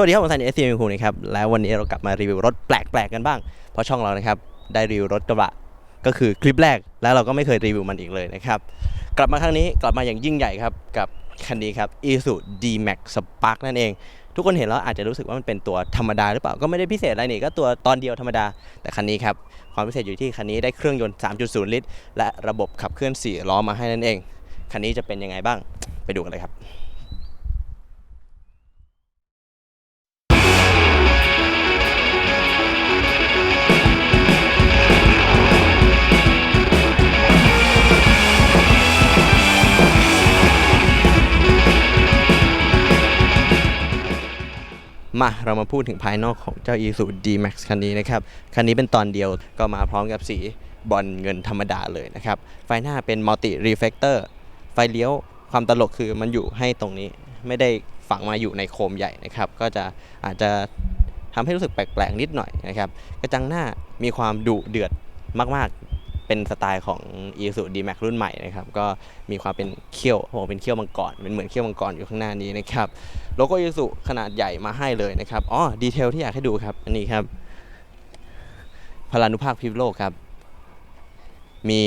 สวัสดีครับผมซันเอสซีมิคูนะครับแล้ววันนี้เรากลับมารีวิวรถแปลกๆกันบ้าง เพราะช่องเรานะครับได้รีวิวรถกระบะก็คือคลิปแรกแล้วเราก็ไม่เคยรีวิวมันอีกเลยนะครับกลับมาครั้งนี้กลับมาอย่างยิ่งใหญ่ครับกับคันนี้ครับ Isuzu D-Max Spark นั่นเอง ทุกคนเห็นแล้วอาจจะรู้สึกว่ามันเป็นตัวธรรมดาหรือเปล่าก็ไม่ได้พิเศษอะไรนี่ก็ตัวตอนเดียวธรรมดา แต่คันนี้ครับความพิเศษอยู่ที่คันนี้ได้เครื่องยนต์ 3.0 ลิตร และระบบขับเคลื่อน 4 ล้อมาให้นั่นเองคันนี้จะเป็นยังไงบ้างไปดูกันเลยครับ มาเรามาพูดถึงภายนอกของเจ้า Isuzu D-Max คันนี้นะครับ คันนี้เป็นตอนเดียวก็มาพร้อมกับสีบอลเงินธรรมดาเลยนะครับ ไฟหน้าเป็น Multi Reflector ไฟเลี้ยวความตลกคือมันอยู่ให้ตรงนี้ไม่ได้ฝังมาอยู่ในโคมใหญ่นะครับ ก็จะอาจจะทำให้รู้สึกแปลกๆนิดหน่อยนะครับ กระจังหน้ามีความดุเดือดมากๆ เป็นสไตล์ของ i s u D-Max รุ่นใหม่นะครับ ก็มีความเป็นเขี้ยวผมเป็นเขี้ยวมังกรเป็นเหมือนเขี้ยวมังกรอยู่ข้างหน้านี้นะครับ โลโก้ i s u ขนาดใหญ่มาให้เลยนะครับ อ๋อ ดีเทลที่อยากให้ดูครับ อันนี้ครับ พลานุภาคพิมพ์โลกครับ มี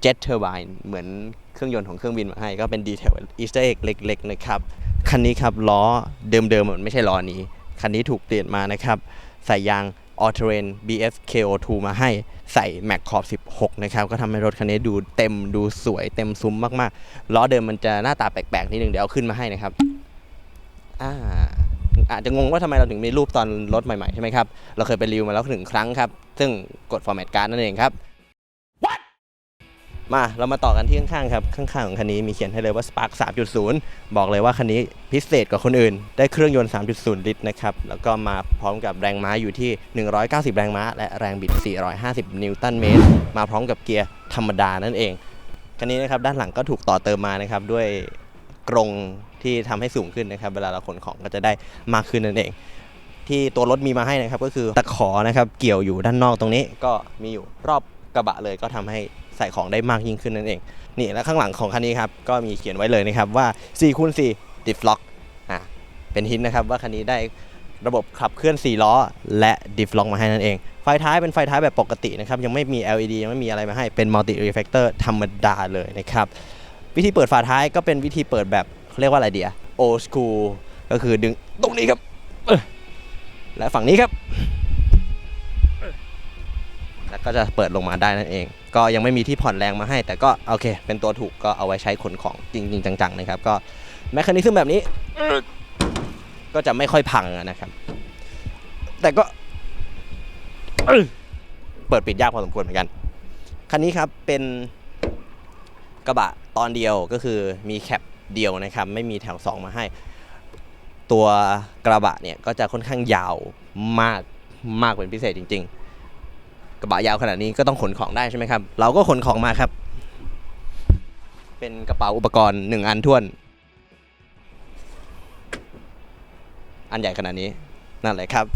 เจ็ตเทอร์ไบน์เหมือนเครื่องยนต์ของเครื่องบินมาให้ ก็เป็นดีเทลอีสเตอร์เอ็กเล็ก ๆ นะครับ คันนี้ครับล้อเดิมๆมันไม่ใช่ล้อนี้ คันนี้ถูกเปลี่ยนมานะครับ ใส่ยาง All Terrain BF KO2 มาให้ใส่แม็กขอบ16 นะครับ ก็ทำให้รถคันนี้ดูเต็มดูสวยเต็มซุ้มมากๆ ล้อเดิมมันจะหน้าตาแปลกๆ นิดนึง เดี๋ยวเอาขึ้นมาให้นะครับอ่าอาจจะงงว่าทำไมเราถึงมีรูปตอนรถใหม่ๆ ใช่ไหมครับ เราเคยไปรีวิวมาแล้วถึงครั้งครับ ซึ่งกด format card นั่นเองครับ มาเรามาต่อกันที่ข้างๆครับ ข้างๆของคันนี้มีเขียนให้เลยว่า Spark 3.0 บอกเลยว่าคันนี้พิเศษกว่าคนอื่น ได้เครื่องยนต์ 3.0 ลิตรนะครับ แล้วก็มาพร้อมกับแรงม้าอยู่ที่ 190 แรงม้า และแรงบิด 450 นิวตันเมตร มาพร้อมกับเกียร์ธรรมดานั่นเอง คันนี้นะครับด้านหลังก็ถูกต่อเติมมานะครับด้วยกรงที่ทำให้สูงขึ้นนะครับ เวลาเราขนของก็จะได้มากขึ้นนั่นเอง ที่ตัวรถมีมาให้นะครับก็คือตะขอนะครับเกี่ยวอยู่ด้านนอกตรงนี้ก็มีอยู่รอบกระบะเลยก็ทำให้ ใส่ของได้มากยิ่งขึ้นนั่นเอง นี่และข้างหลังของคันนี้ครับ ก็มีเขียนไว้เลยนะครับว่า4คูณ4 diff lock อะเป็นหินนะครับว่าคันนี้ได้ระบบขับเคลื่อน 4 ล้อ และ diff lock มาให้นั่นเอง ไฟท้ายเป็นไฟท้ายแบบปกตินะครับ ยังไม่มี LED ยังไม่มีอะไรมาให้เป็น multi reflector ธรรมดาเลยนะครับ วิธีเปิดฝาท้ายก็เป็นวิธีเปิดแบบเรียกว่าอะไรเดีย old school ก็คือดึงตรงนี้ครับ และฝั่งนี้ครับ แล้วก็จะเปิดลงมาได้นั่นเอง ก็ยังไม่มีที่ผ่อนแรงมาให้ แต่ก็โอเค เป็นตัวถูกก็เอาไว้ใช้ขนของจริง ๆ จังๆนะครับ ก็แมคคานิซึมแบบนี้ ก็จะไม่ค่อยพังนะครับ แต่ก็เอ้ยเปิดปิดยากพอสมควรเหมือนกัน คันนี้ครับเป็นกระบะตอนเดียวก็คือมีแคปเดียวนะครับ ไม่มีแถว 2 มาให้ ตัวกระบะเนี่ยก็จะค่อนข้างยาวมากมากเป็นพิเศษจริง ๆ กระบะยาวขนาดนี้ก็ต้องขนของได้ใช่ไหมครับ เราก็ขนของมาครับ เป็นกระเป๋าอุปกรณ์หนึ่งอันท้วน อันใหญ่ขนาดนี้นั่นแหละครับ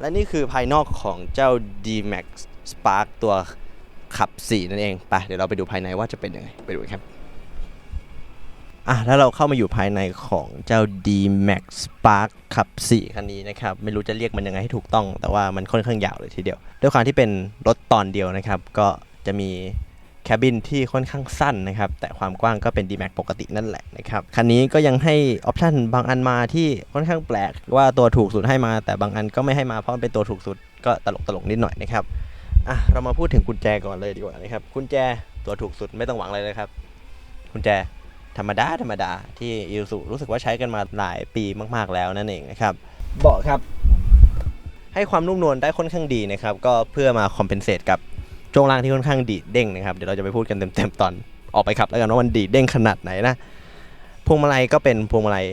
และนี่คือภายนอกของเจ้า D-Max Spark ตัวขับ 4 นั่นเอง ไป เดี๋ยวเราไปดูภายในว่าจะเป็นยังไง ไปดูกันครับ อะแล้วเราเข้ามาอยู่ภายในของเจ้า D-Max Spark ขับ 4 คันนี้นะครับ ไม่รู้จะเรียกมันยังไงให้ถูกต้อง แต่ว่ามันค่อนข้างยาวเลยทีเดียว ด้วยความที่เป็นรถตอนเดียวนะครับ ก็จะมีแคบินที่ค่อนข้างสั้นนะครับ แต่ความกว้างก็เป็น D-Max ปกตินั่นแหละนะครับ คันนี้ก็ยังให้ออปชันบางอันมาที่ค่อนข้างแปลกว่าตัวถูกสุดให้มา แต่บางอันก็ไม่ให้มาเพราะมันเป็นตัวถูกสุดก็ตลกตลกนิดหน่อยนะครับอะเรามาพูดถึงกุญแจก่อนเลยดีกว่านะครับกุญแจตัวถูกสุดไม่ต้องหวังอะไรเลยครับกุญแจ ธรรมดาธรรมดาที่ยูสุรู้สึกว่าใช้กันมาหลายปีมากๆแล้วนั่นเองนะครับเบาะครับ ให้ความนุ่มนวลได้ค่อนข้างดีนะครับ ก็เพื่อมาคอมเพนเซตกับช่วงล่างที่ค่อนข้างดีดเด้งนะครับ เดี๋ยวเราจะไปพูดกันเต็มๆตอนออกไปขับแล้วกันว่ามันดีดเด้งขนาดไหนนะพวงมาลัยก็เป็นพวงมาลัย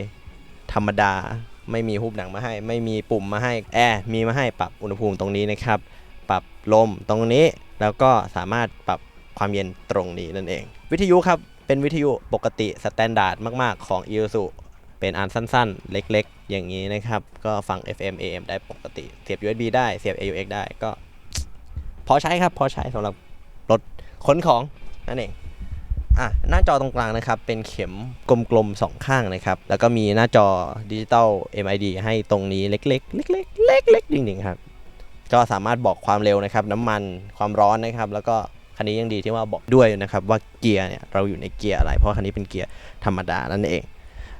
ธรรมดา ไม่มีฮูบหนังมาให้ ไม่มีปุ่มมาให้แอร์มีมาให้ปรับอุณหภูมิตรงนี้นะครับ ปรับลมตรงนี้แล้วก็สามารถปรับความเย็นตรงนี้นั่นเอง วิทยุครับ เป็นวิทยุปกติสแตนดาร์ดมากๆ ของ i อ s u เป็นอันสั้นๆ เล็กๆ อย่างนี้นะครับ ก็ฟัง FM AM ได้ปกติ เสียบ USB ได้เสียบ AUX ได้ก็ พอใช้ครับ พอใช้สำหรับรถขนของนั่นเองอะหน้าจอตรงกลางนะครับ เป็นเข็มกลมๆสองข้างนะครับ แล้วก็มีหน้าจอดิจิตอล MID ให้ตรงนี้เล็กๆ เล็กๆเล็กๆจริงๆครับก็สามารถบอกความเร็วนะครับ น้ำมันความร้อนนะครับ แล้วก็ คันนี้ยังดีที่ว่าบอกด้วยนะครับว่าเกียร์เนี่ยเราอยู่ในเกียร์อะไร เพราะคันนี้เป็นเกียร์ธรรมดานั่นเอง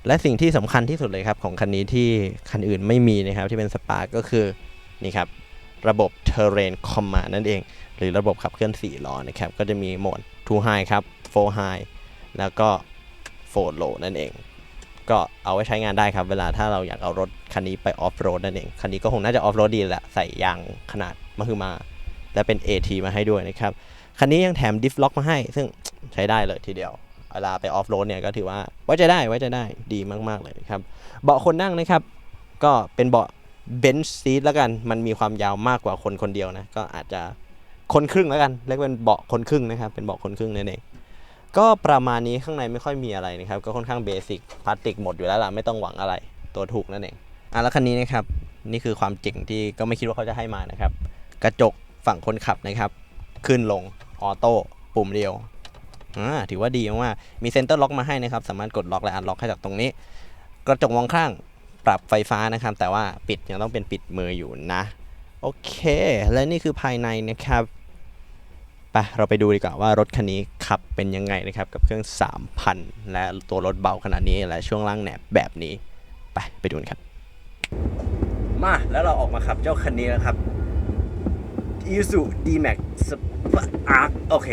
และสิ่งที่สำคัญที่สุดเลยครับของคันนี้ที่คันอื่นไม่มีนะครับที่เป็นสปาร์ก็คือนี่ครับระบบ Terrain Command นั่นเอง หรือระบบขับเคลื่อน4ล้อนะครับก็จะมีโหมด2 High ครับ4 High แล้วก็4 Low นั่นเองก็เอาไว้ใช้งานได้ครับ เวลาถ้าเราอยากเอารถคันนี้ไปออฟโรดนั่นเอง คันนี้ก็คงน่าจะออฟโรดดีแหละ ใส่ยางขนาดมหึมา และเป็น AT มาให้ด้วยนะครับ คันนี้ยังแถมดิฟล็อกมาให้ ซึ่งใช้ได้เลยทีเดียวเวลาไปออฟโรดเนี่ยก็ถือว่าไว้ใจได้ไว้ใจได้ดีมาก ๆ เลยครับ เบาะคนนั่งนะครับ ก็เป็นเบาะเบนช์ซีทแล้วกัน มันมีความยาวมากกว่าคนคนเดียวนะ ก็อาจจะคนครึ่งแล้วกันเรียกเป็นเบาะคนครึ่งนะครับ เป็นเบาะคนครึ่งนั่นเองก็ประมาณนี้ข้างในไม่ค่อยมีอะไรนะครับ ก็ค่อนข้างเบสิกพลาสติกหมดอยู่แล้วล่ะไม่ต้องหวังอะไรตัวถูกนั่นเองอะแล้วคันนี้นะครับนี่คือความเจ๋งที่ก็ไม่คิดว่าเขาจะให้มานะครับ กระจกฝั่งคนขับนะครับ ขึ้นลง ออโต้ปุ่มเดียวถือว่าดีมากมีเซ็นเตอร์ล็อกมาให้นะครับ สามารถกดล็อกและอันล็อกให้จากตรงนี้ กระจกมองข้างปรับไฟฟ้านะครับ แต่ว่าปิดยังต้องเป็นปิดมืออยู่นะ โอเค และนี่คือภายในนะครับไปเราไปดูดีกว่าว่ารถคันนี้ขับเป็นยังไงนะครับ กับเครื่อง 3,000 และตัวรถเบาขนาดนี้และช่วงล่างแหนบแบบนี้ ไปไปดูนครับ มาแล้วเราออกมาขับเจ้าคันนี้แล้วครับ i s u D-Max Spark โอเค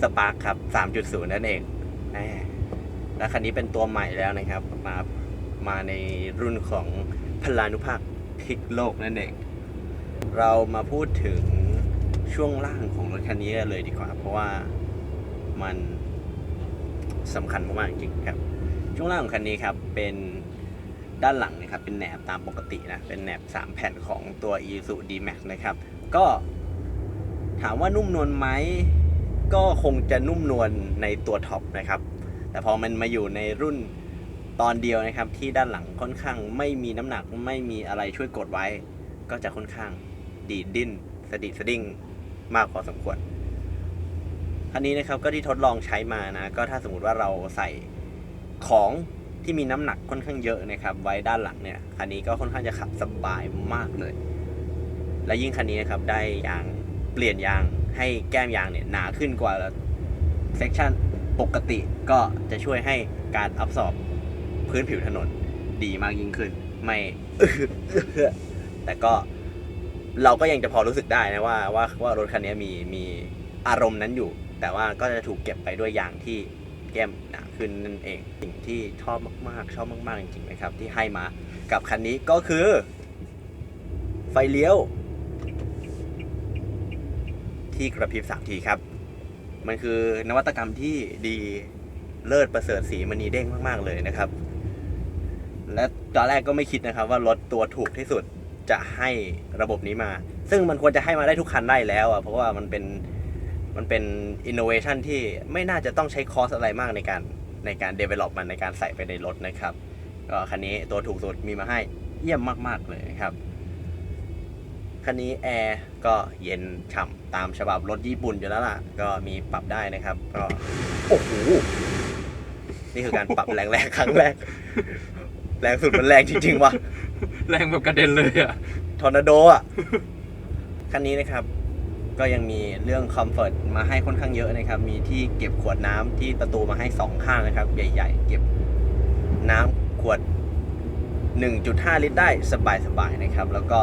Spark ครับ 3.0 นั่นเองและคันนี้เป็นตัวใหม่แล้วนะครับ มามาในรุ่นของพลานุภาคพลิกโลกนั่นเอง เรามาพูดถึงช่วงล่างของรถคันนี้กันเลยดีกว่า เพราะว่ามันสำคัญมากๆจริงครับ ช่วงล่างของคันนี้ครับเป็นด้านหลังนะครับเป็นแหนบตามปกตินะ เป็นแหนบ 3 แผ่นของตัว Isuzu D-Max นะครับ ก็ ถามว่านุ่มนวลไหมก็คงจะนุ่มนวลในตัวท็อปนะครับ แต่พอมันมาอยู่ในรุ่นตอนเดียวนะครับที่ด้านหลังค่อนข้างไม่มีน้ำหนักไม่มีอะไรช่วยกดไว้ ก็จะค่อนข้างดีดดิ้นสะดิดสะดิ้งมากพอสมควรคันนี้นะครับก็ที่ทดลองใช้มานะ ก็ถ้าสมมติว่าเราใส่ของที่มีน้ำหนักค่อนข้างเยอะนะครับ ไว้ด้านหลังเนี่ยคันนี้ก็ค่อนข้างจะขับสบายมากเลย และยิ่งคันนี้นะครับได้ยาง เปลี่ยนยางให้แก้มยางเนี่ยหนาขึ้นกว่าเซกชันปกติก็จะช่วยให้การอับสอบพื้นผิวถนนดีมากยิ่งขึ้น ไม่แต่ก็เราก็ยังจะพอรู้สึกได้นะว่าว่าว่ารถคันนี้มีมีอารมณ์นั้นอยู่ แต่ว่าก็จะถูกเก็บไปด้วยยางที่แก้มหนาขึ้นนั่นเองสิ่งที่ชอบมากๆ ชอบมากๆจริงๆนะครับ ที่ให้มากับคันนี้ก็คือ ไฟเลี้ยว ที่กระพริบสามทีครับ มันคือนวัตกรรมที่ดีเลิศประเสริฐสีมณีเด้งมากๆเลยนะครับ และตอนแรกก็ไม่คิดนะครับว่ารถตัวถูกที่สุดจะให้ระบบนี้มา ซึ่งมันควรจะให้มาได้ทุกคันได้แล้วอะเพราะว่ามันเป็นมันเป็นอินโนเวชันที่ไม่น่าจะต้องใช้คอสอะไรมากในการในการ develop มันในการใส่ไปในรถนะครับก็คันนี้ตัวถูกสุดมีมาให้เยี่ยมมาก ๆ เลยครับ คันนี้แอร์ก็เย็นฉ่ำตามฉบับรถญี่ปุ่นอยู่แล้วล่ะ ก็มีปรับได้นะครับก็โอ้โหนี่คือการปรับแรงๆครั้งแรก แรงสุดมันแรงจริงๆว่ะแรงแบบกระเด็นเลยอะทอร์นาโดอะคันนี้นะครับ ก็ยังมีเรื่องคอมฟอร์ตมาให้ค่อนข้างเยอะนะครับ มีที่เก็บขวดน้ำที่ประตูมาให้สองข้างนะครับ ใหญ่ ๆ เก็บน้ำขวด 1.5 ลิตรได้สบายๆนะครับ แล้วก็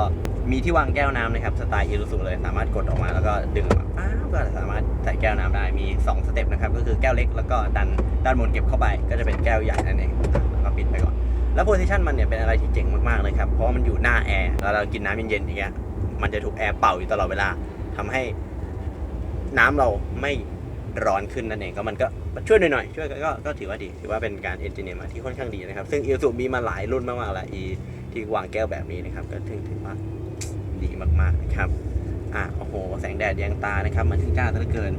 มีที่วางแก้วน้ำนะครับ สไตล์อิรุสุเลย สามารถกดออกมาแล้วก็ดึงออกมาป้าวก็สามารถใส่แก้วน้ำได้ มี 2 สเต็ปนะครับ ก็คือแก้วเล็กแล้วก็ดันด้านบนเก็บเข้าไป ก็จะเป็นแก้วใหญ่นั่นเองแล้วก็ปิดไปก่อน แล้วโพซิชันมันเนี่ยเป็นอะไรที่เจ๋งมากๆเลยครับ เพราะมันอยู่หน้าแอร์ แล้วเรากินน้ำเย็นๆอย่างเงี้ย มันจะถูกแอร์เป่าอยู่ตลอดเวลาทำให้น้ำเราไม่ร้อนขึ้นนั่นเอง ก็มันก็ ช่วยหน่อยๆช่วยก็ก็ถือว่าดี ถือว่าเป็นการเอนจิเนียร์มาที่ค่อนข้างดีนะครับ ซึ่งอิลสุมีมาหลายรุ่นมากๆแล้วอีที่วางแก้วแบบนี้นะครับก็ถึงถือว่าดีมากๆนะครับอะโอ้โห แสงแดดแยงตานะครับ มันถึงจ้าเหลือเกิน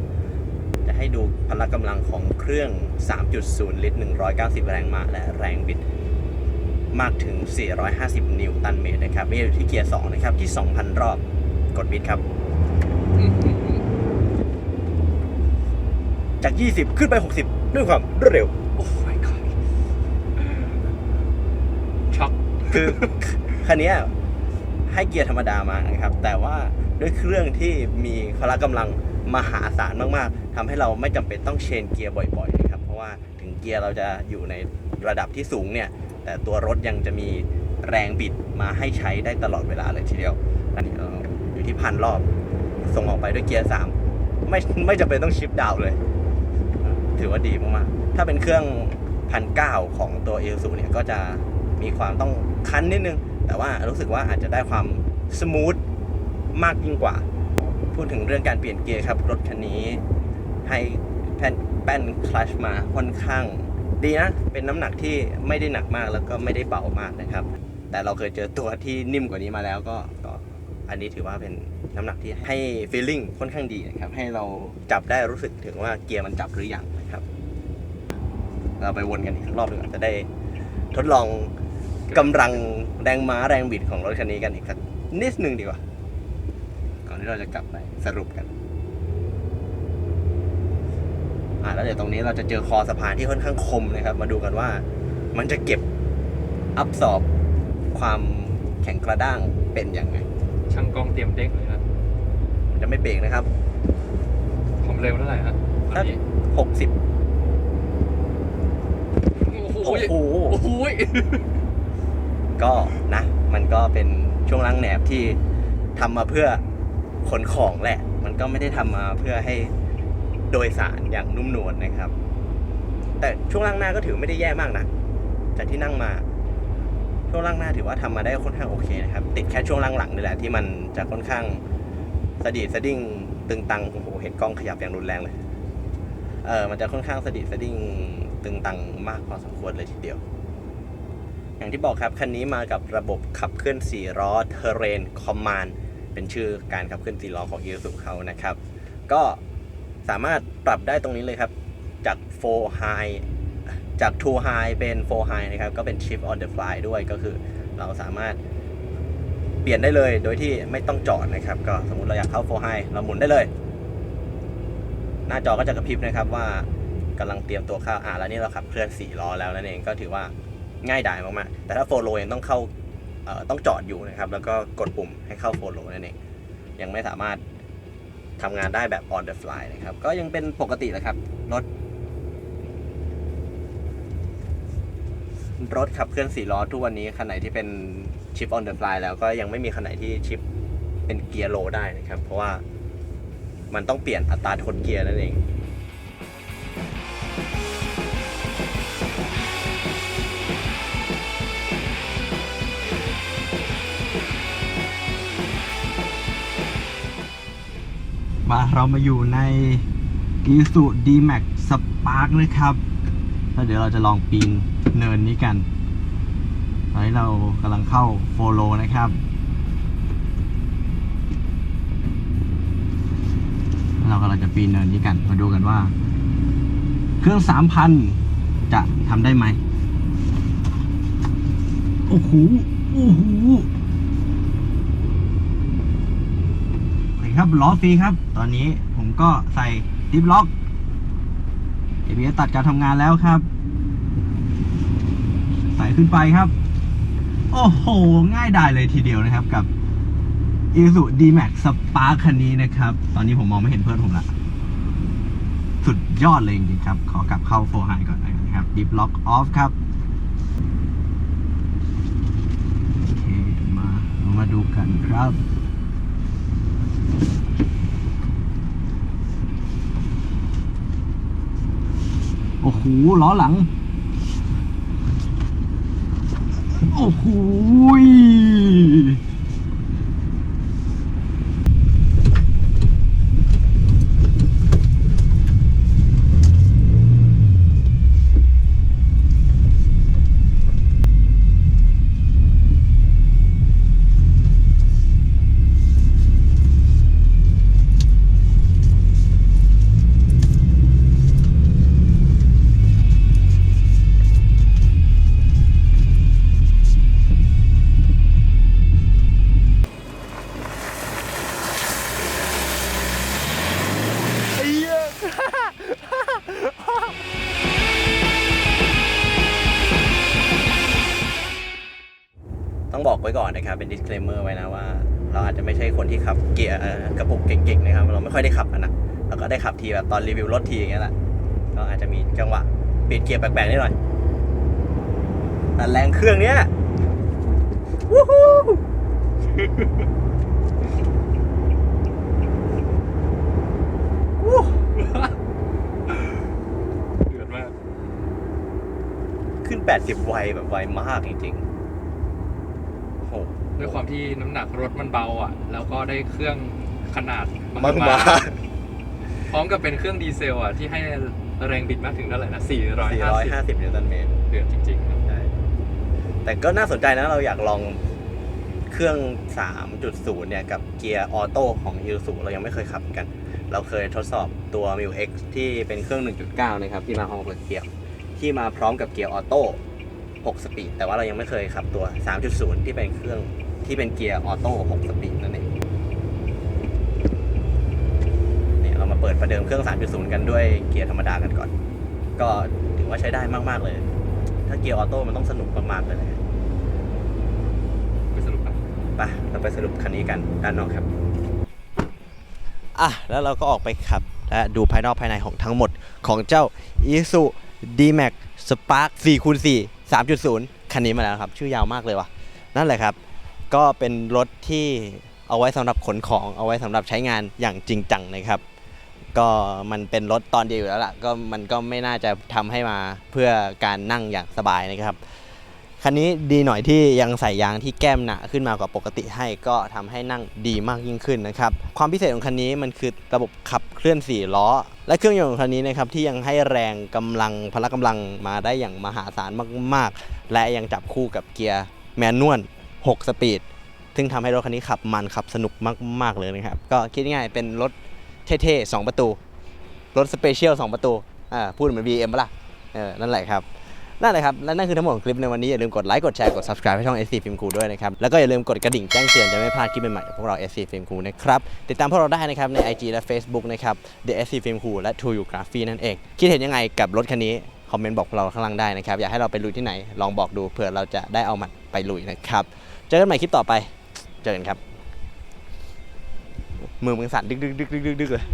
จะให้ดูพละกำลังของเครื่อง 3.0 ลิตร 190 แรงม้าและแรงบิดมากถึง 450 นิวตันเมตรนะครับม่อยู่ที่เกียร์ 2 นะครับ ที่ 2,000 รอบ กดบิดครับ จาก 20 ขึ้นไป 60 ด้วยความรวดเร็ว โอ้ my god ช็อกคือคันเนี้ยให้เกียร์ธรรมดามานะครับ แต่ว่าด้วยเครื่องที่มีพละกำลังมหาศาลมากๆทำให้เราไม่จำเป็นต้องเชนเกียร์บ่อยๆนะครับ เพราะว่าถึงเกียร์เราจะอยู่ในระดับที่สูงเนี่ย แต่ตัวรถยังจะมีแรงบิดมาให้ใช้ได้ตลอดเวลาเลยทีเดียวอันนี้เราอยู่ที่พันรอบ ส่งออกไปด้วยเกียร์สามไม่ไม่จำเป็นต้องชิปดาวน์เลย ถือว่าดีมากๆถ้าเป็นเครื่องพันเก้าของตัวเอลสูเนี่ยก็จะมีความต้องคันนิดนึง แต่ว่ารู้สึกว่าอาจจะได้ความสมูทมากยิ่งกว่า พูดถึงเรื่องการเปลี่ยนเกียร์ครับ รถคันนี้ให้แป้นแป้นคลัชมาค่อนข้างดีนะ เป็นน้ำหนักที่ไม่ได้หนักมากแล้วก็ไม่ได้เบามากนะครับ แต่เราเคยเจอตัวที่นิ่มกว่านี้มาแล้วก็ก็อันนี้ถือว่าเป็น น้ำหนักที่ให้ feeling ค่อนข้างดีนะครับ ให้เราจับได้รู้สึกถึงว่าเกียร์มันจับหรือยังนะครับ เราไปวนกันอีกรอบหนึงก่อนจะได้ทดลองกำลังแรงม้าแรงบิดของรถคันนี้กันอีกสักนิดนึงดีกว่า ก่อนที่เราจะกลับไปสรุปกันอ่าแล้วเดี๋ยวตรงนี้เราจะเจอคอสะพานที่ค่อนข้างคมนะครับ มาดูกันว่ามันจะเก็บอับสอบความแข็งกระด้างเป็นยังไง ช่างกล้องเตรียมเด้งเลยครับ จะไม่เบรกนะครับ ผมเร็วเท่าไหร่ฮะตอนนี้60โอ้โหโอ้โหโอ้โหก็นะ มันก็เป็นช่วงล่างแหนบที่ทำมาเพื่อขนของแหละ มันก็ไม่ได้ทำมาเพื่อให้โดยสารอย่างนุ่มนวลนะครับ แต่ช่วงล่างหน้าก็ถือไม่ได้แย่มากนะจากที่นั่งมา ช่วงล่างหน้าถือว่าทำมาได้ค่อนข้างโอเคนะครับ ติดแค่ช่วงล่างหลังนี่แหละที่มันจะค่อนข้าง สะดีดสะดิ้งตึงตังโอ้โหเห็นกล้องขยับอย่างรุนแรงเลย เออมันจะค่อนข้างสะดิดสะดิ้งตึงตังมากพอสมควรเลยทีเดียว อย่างที่บอกครับคันนี้มากับระบบขับเคลื่อน4ล้อ Terrain Command เป็นชื่อการขับเคลื่อน4ล้อของ Isuzu เขานะครับ ก็สามารถปรับได้ตรงนี้เลยครับ จาก 4 High จาก 2 High เป็น 4 High นะครับ ก็เป็น Shift on the Fly ด้วยก็คือเราสามารถ เปลี่ยนได้เลยโดยที่ไม่ต้องจอดนะครับ ก็สมมติเราอยากเข้า4 High เราหมุนได้เลย หน้าจอก็จะกระพริบนะครับว่ากำลังเตรียมตัวเข้าอ่าแล้วนี่เราขับเคลื่อน4ล้อแล้วนั่นเองก็ถือว่าง่ายดายมากๆแต่ถ้าโฟลโลยังต้องเข้าต้องจอดอยู่นะครับ แล้วก็กดปุ่มให้เข้าโฟลโลนั่นเองยังไม่สามารถทำงานได้แบบ on the fly นะครับ ก็ยังเป็นปกติแหละครับ รถ รถขับเคลื่อน4ล้อทุกวันนี้คันไหนที่เป็นชิป on the fly แล้วก็ยังไม่มีคันไหนที่ชิปเป็นเกียร์โลได้นะครับ เพราะว่ามันต้องเปลี่ยนอัตราทดเกียร์นั่นเองมาเรามาอยู่ใน i s u D-Max Spark นะครับ แล้วเดี๋ยวเราจะลองปีนเนินนี้กัน ตอนนี้เรากำลังเข้าโฟโลนะครับ เรากำลังจะปีนเนินนี้กัน มาดูกันว่า เครื่อง3,000จะทำได้ไหม โอ้โห โอ้โหครับล้อฟรีครับ ตอนนี้ผมก็ใส่ดิฟล็อก ABS ตัดการทำงานแล้วครับใส่ขึ้นไปครับ โอ้โห ง่ายดายเลยทีเดียวนะครับกับ i s u D-Max Spark คันนี้นะครับ ตอนนี้ผมมองไม่เห็นเพื่อนผมละสุดยอดเลยจริงๆครับ ขอกลับเข้าโฟร์ไฮก่อนนะครับดิฟล็อกออฟครับโอเคมาเรามาดูกันครับ โอ้โหล้อหลัง โอ้โห กไว้ก่อนนะครับ เป็น disclaimer ไว้นะว่า เราอาจจะไม่ใช่คนที่ขับเกียร์เอ่อกระปุกเก่งๆนะครับ เราไม่ค่อยได้ขับกันนะเราก็ได้ขับทีแบบตอนรีวิวรถทีอย่างเงี้ยแหละก็อาจจะมีจังหวะเปลี่ยนเกียร์แปลกๆนิดหน่อยแต่แรงเครื่องเนี้ยวู้ฮู้วู้เดือดมากขึ้น 80 ไวแบบไวมากจริงๆ โอ้โหด้วยความที่น้ำหนักรถมันเบาอะ แล้วก็ได้เครื่องขนาดมมากหมาพร้อมกับเป็นเครื่องดีเซลอะ ที่ให้แรงบิดมากถึงเท่าไหร่นะ 450 450นิวตันเมตรเดือดจริงๆครับใช่แต่ก็น่าสนใจนะเราอยากลองเครื่อง 3.0 เนี่ย กับเกียร์ออโต้ของยูสุเรายังไม่เคยขับกัน เราเคยทดสอบตัว m i l X ที่เป็นเครื่อง 1.9 นะครับ ที่มาพร้อมกับเกียร์ที่มาพร้อมกับเกียร์ออโต้ 6 สปีด แต่ว่าเรายังไม่เคยขับตัว 3.0 ที่เป็นเครื่องที่เป็นเกียร์ออโต้ 6 สปีดนั่นเองเนี่ยเรามาเปิดประเดิมเครื่อง 3.0 กันด้วยเกียร์ธรรมดากันก่อน ก็ถือว่าใช้ได้มาก ๆ เลย ถ้าเกียร์ออโต้มันต้องสนุกมาก ๆ เลยนะฮะไปสรุปนะไปเราไปสรุปคันนี้กันด้านนอกครับ อะ แล้วเราก็ออกไปขับและดูภายนอกภายในของทั้งหมดของเจ้า i s u D-Max Spark 4 x 4 3.0 คันนี้มาแล้วครับ ชื่อยาวมากเลยว่ะ นั่นแหละครับ ก็เป็นรถที่เอาไว้สำหรับขนของเอาไว้สำหรับใช้งานอย่างจริงจังนะครับ ก็มันเป็นรถตอนเดียวอยู่แล้วล่ะก็มันก็ไม่น่าจะทำให้มาเพื่อการนั่งอย่างสบายนะครับ คันนี้ดีหน่อยที่ยังใส่ยางที่แก้มหนาขึ้นมากว่าปกติให้ก็ทำให้นั่งดีมากยิ่งขึ้นนะครับความพิเศษของคันนี้มันคือระบบขับเคลื่อน 4 ล้อ และเครื่องยนต์ของคันนี้นะครับที่ยังให้แรงกำลังพละกำลังมาได้อย่างมหาศาลมาก ๆ และยังจับคู่กับเกียร์แมนนวล6 สปีดซึ่งทำให้รถคันนี้ขับมันขับสนุกมากๆเลยนะครับก็คิดง่ายเป็นรถเท่ๆ2ประตูรถสเปเชียล2ประตูอ่าพูดเหมือน BM ปะล่ะเออนั่นแหละครับ นั่นแหละครับ และนั่นคือทั้งหมดของคลิปในวันนี้ อย่าลืมกดไลค์ กดแชร์ กด subscribe ให้ช่อง SC Film Crew ด้วยนะครับ แล้วก็อย่าลืมกดกระดิ่งแจ้งเตือนจะไม่พลาดคลิปใหม่ๆจากพวกเรา SC Film Crew นะครับ ติดตามพวกเราได้นะครับใน IG และ Facebook นะครับ The SC Film Crew และ True Graphy นั่นเอง คิดเห็นยังไงกับรถคันนี้ คอมเมนต์บอกพวกเราข้างล่างได้นะครับ อยากให้เราไปลุยที่ไหน ลองบอกดูเผื่อเราจะได้เอามันไปลุยนะครับ เจอกันใหม่คลิปต่อไป เจอกันครับ มือมึงสั่นดึกๆๆๆๆเลย